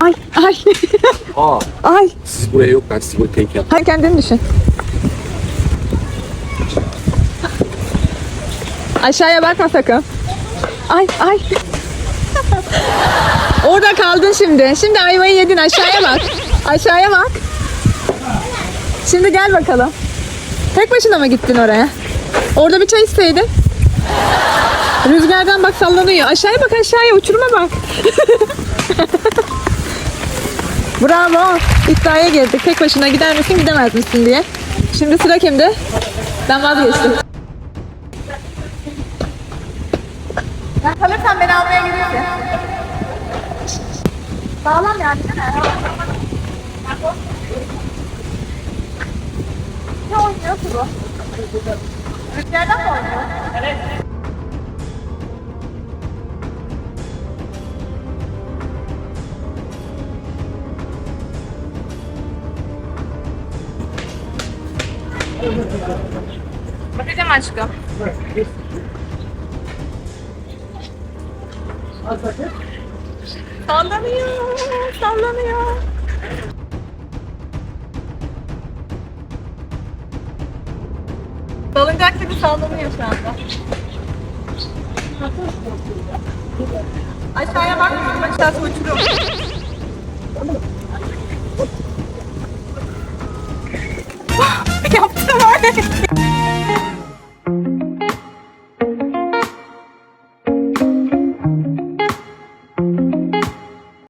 Ay ay Aa, ay. siz buraya yok ben sizi buraya tek yaptım. Hadi kendini düşün. Aşağıya bakma sakın. Ay ay. Orada kaldın şimdi. Şimdi ayvayı yedin aşağıya bak. Aşağıya bak. Şimdi gel bakalım. Tek başına mı gittin oraya? Orada bir çay isteydin. Rüzgardan bak sallanıyor. Aşağıya bak aşağıya uçuruma bak. Bravo. İddiaya girdik. Tek başına gider misin gidemez misin diye. Şimdi sıra kimde? Ben vazgeçtim. Ben kalırsan beni almaya gelirsin. Sağlam yani değil mi? Ne oynuyor ki bu? Rüzgardan mı oynuyor? Evet. Bakacağım aşkım. Sallanıyor, sallanıyor. Salıncak gibi sallanıyor şu anda. Aşağıya bak, aşağısı uçurum. Ha ha ha!